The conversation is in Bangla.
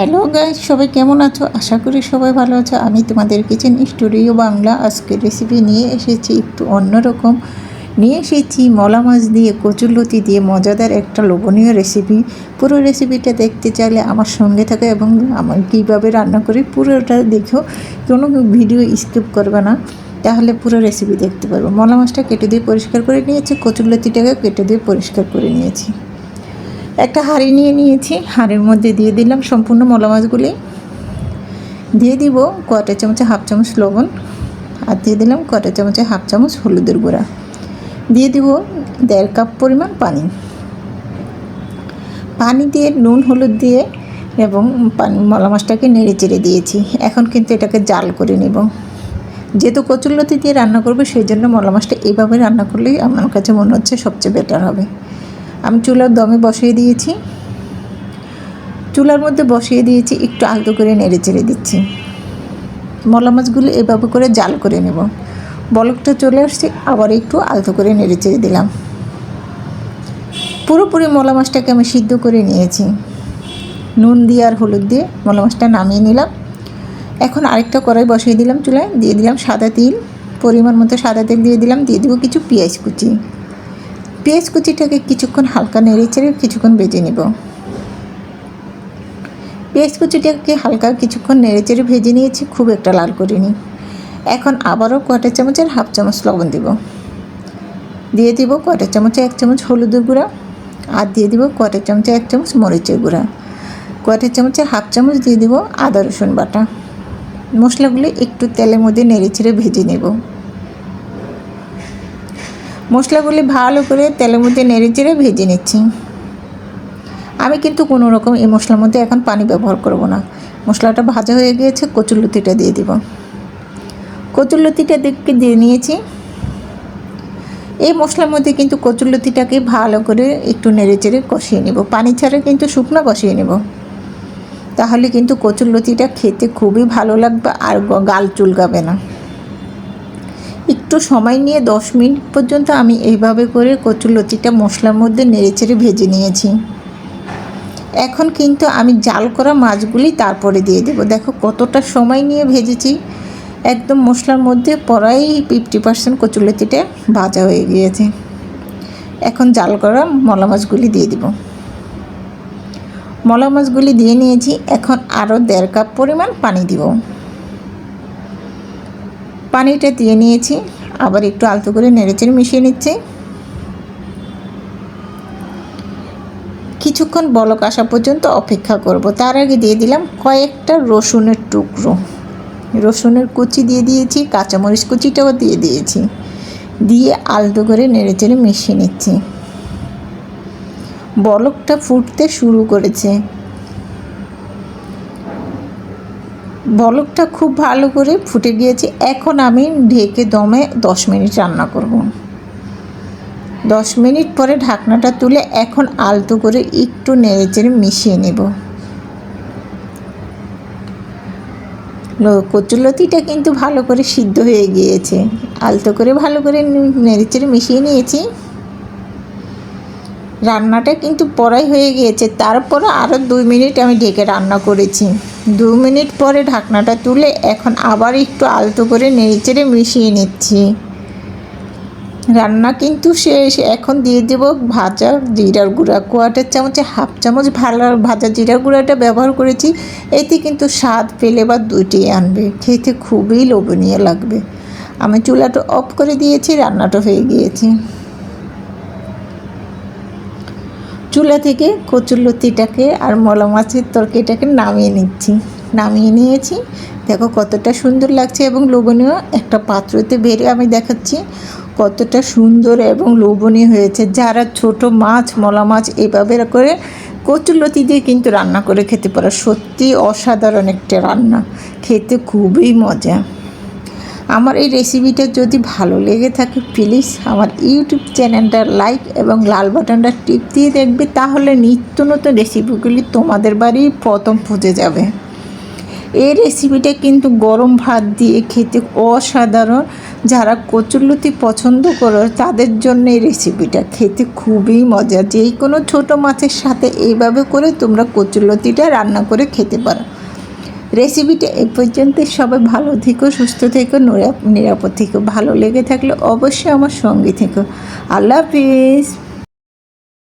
হ্যালো গাইজ সবাই কেমন আছো? আশা করি সবাই ভালো আছো। আমি তোমাদের কিচেন স্টুডিও বাংলা আজকে রেসিপি নিয়ে এসেছি একটু অন্যরকম নিয়ে এসেছি মলা মাছ দিয়ে, কচুরলতি দিয়ে, মজাদার একটা লোভনীয় রেসিপি পুরো রেসিপিটা দেখতে চাইলে আমার সঙ্গে থাকে এবং আমার কীভাবে রান্না করি পুরোটা দেখো। কোনো ভিডিও স্কিপ করবে না। তাহলে পুরো রেসিপি দেখতে পারব। মলা মাছটা কেটে দিয়ে পরিষ্কার করে নিয়েছি, কচুরলতিটাকে কেটে দিয়ে পরিষ্কার করে নিয়েছি। একটা হাঁড়ি নিয়ে নিয়েছি, হাঁড়ির মধ্যে দিয়ে দিলাম সম্পূর্ণ মলা মাছগুলি। দিয়ে দিব কটা চামচে হাফ চামচ লবণ আর দিয়ে দিলাম কটা চামচে হাফ চামচ হলুদের গুঁড়া। দিয়ে দিব দেড় কাপ পরিমাণ পানি। পানি দিয়ে নুন, হলুদ দিয়ে এবং পানি, মলা মাছটাকে নেড়ে চেড়ে দিয়েছি। এখন কিন্তু এটাকে জাল করে নেব। যেহেতু কচুরলতি দিয়ে রান্না করব, সেই জন্য মলা মাছটা এইভাবে রান্না করলেই আমার কাছে মনে হচ্ছে সবচেয়ে বেটার হবে। আমি চুলার দমে বসিয়ে দিয়েছি। চুলার মধ্যে বসিয়ে দিয়েছি, একটু আলতো করে নেড়ে চেড়ে দিচ্ছি। মলা মাছগুলো এভাবে করে জাল করে নেব। বলকটা চলে আসছে, আবার একটু আলতো করে নেড়ে চেড়ে দিলাম। পুরোপুরি মলা মাছটাকে আমি সিদ্ধ করে নিয়েছি। নুন দিয়ে আর হলুদ দিয়ে মলা মাছটা নামিয়ে নিলাম। এখন আরেকটা কড়াই বসিয়ে দিলাম চুলায়, দিয়ে দিলাম সাদা তিল, পরিমাণ মতো সাদা তেল দিয়ে দিলাম, দিয়ে দেবো কিছু পেঁয়াজ কুচি। পেঁয়াজ কুচিটাকে কিছুক্ষণ হালকা নেড়ে চেড়ে কিছুক্ষণ ভেজে নেব। পেঁয়াজ কুচিটাকে হালকা কিছুক্ষণ নেড়ে চেড়ে ভেজে নিয়েছি, খুব একটা লাল করিনি। এখন আবারও কয়টা চামচের হাফ চামচ লবণ দিব। দিয়ে দিব কয়টা চামচে এক চামচ হলুদের গুঁড়া আর দিয়ে দিব কয়টা চামচে এক চামচ মরিচের গুঁড়া। কয়টা চামচের হাফ চামচ দিয়ে দিব আদা রসুন বাটা। মশলাগুলো একটু তেলের মধ্যে নেড়ে চেড়ে ভেজে নেব। মশলাগুলি ভালো করে তেলের মধ্যে নেড়ে চেড়ে ভেজে নিচ্ছি। আমি কিন্তু কোনো রকম এই মশলার মধ্যে এখন পানি ব্যবহার করব না। মশলাটা ভাজা হয়ে গিয়েছে কচুরলতিটা দিয়ে দিব। কচুরলতিটা দেখে দিয়ে নিয়েছি। এই মশলার মধ্যে কিন্তু কচুরলতিটাকে ভালো করে একটু নেড়ে চেড়ে কষিয়ে নেব। পানি ছাড়া কিন্তু শুকনো কষিয়ে নেব। তাহলে কিন্তু কচুরলতিটা খেতে খুবই ভালো লাগবে আর গাল চুলকাবে না। একটু সময় নিয়ে দশ মিনিট পর্যন্ত আমি এইভাবে করে কচুর লতিটা মশলার মধ্যে নেড়েচেড়ে ভেজে নিয়েছি। এখন কিন্তু আমি জাল করা মাছগুলি তারপরে দিয়ে দেবো। দেখো কতটা সময় নিয়ে ভেজেছি। একদম মশলার মধ্যে পরাই ফিফটি পার্সেন্ট কচুরলতিটা ভাজা হয়ে গিয়েছে। এখন জাল করা মলা মাছগুলি দিয়ে দিব। মলা মাছগুলি দিয়ে নিয়েছি। এখন আরও দেড় কাপ পরিমাণ পানি দিব। পানিটা দিয়ে নিয়েছি। আবার একটু আলতো করে নেড়েচেড়ে মিশিয়ে নিচ্ছি। কিছুক্ষণ বলক আসা পর্যন্ত অপেক্ষা করব। তার আগে দিয়ে দিলাম কয়েকটা রসুনের টুকরো। রসুনের কুচি দিয়ে দিয়েছি, কাঁচামরিচ কুচিটাও দিয়ে দিয়েছি। দিয়ে আলতো করে নেড়েচেড়ে মিশিয়ে নিচ্ছি। বলকটা ফুটতে শুরু করেছে। বলকটা খুব ভালো করে ফুটে গিয়েছে। এখন আমি ঢেকে দমে দশ মিনিট রান্না করব। দশ মিনিট পরে ঢাকনাটা তুলে এখন আলতো করে একটু নেড়েচেড়ে মিশিয়ে নেব। কচুলতিটা কিন্তু ভালো করে সিদ্ধ হয়ে গিয়েছে। আলতো করে ভালো করে নেড়েচেড়ে মিশিয়ে নিয়েছি। রান্নাটা কিন্তু পরাই হয়ে গিয়েছে। তারপরে আরও দুই মিনিট আমি ঢেকে রান্না করেছি। দু মিনিট পরে ঢাকনাটা তুলে এখন আবার একটু আলতো করে নেড়েচেড়ে মিশিয়ে নিচ্ছি। রান্না কিন্তু শেষ। এখন দিয়ে দেবো ভাজা জিরার গুঁড়া। কোয়াটার চামচে হাফ চামচ ভালো ভাজা জিরার গুঁড়াটা ব্যবহার করেছি। এতে কিন্তু স্বাদ পেলে বা দুইটি আনবে। খেতে খুবই লোভনীয় লাগবে। আমি চুলাটা অফ করে দিয়েছি, রান্নাটা হয়ে গিয়েছে। চুলা থেকে কচুরলতিটাকে আর মলা মাছের তরকারিটাকে নামিয়ে নিচ্ছি। নামিয়ে নিয়েছি। দেখো কতটা সুন্দর লাগছে এবং লোভনীয় একটা পাত্রতে বেড়ে আমি দেখাচ্ছি কতটা সুন্দর এবং লোভনীয় হয়েছে। যারা ছোট মাছ, মলা মাছ এভাবে করে কচুরলতি দিয়ে কিন্তু রান্না করে খেতে পারে। সত্যি অসাধারণ একটা রান্না। খেতে খুবই মজা। আমার এই রেসিপিটা যদি ভালো লেগে থাকে প্লিজ আমার ইউটিউব চ্যানেলটা লাইক এবং লাল বাটনটা টিপ দিয়ে দেখবে, তাহলে নিত্য নতুন রেসিপিগুলি তোমাদের বাড়ি প্রথম পুজে যাবে। এই রেসিপিটা কিন্তু গরম ভাত দিয়ে খেতে অসাধারণ। যারা কচুরলতি পছন্দ করো, তাদের জন্য এই রেসিপিটা খেতে খুবই মজা যে কোনো ছোটো মাছের সাথে এইভাবে করে তোমরা কচুরলতিটা রান্না করে খেতে পারো। রেসিপিটা এ পর্যন্ত সবাই ভালো থেকো, সুস্থ থেকো নিরাপদ থেকো। ভালো লেগে থাকলে অবশ্যই আমার সঙ্গে থেকো। আল্লাহ হাফিজ।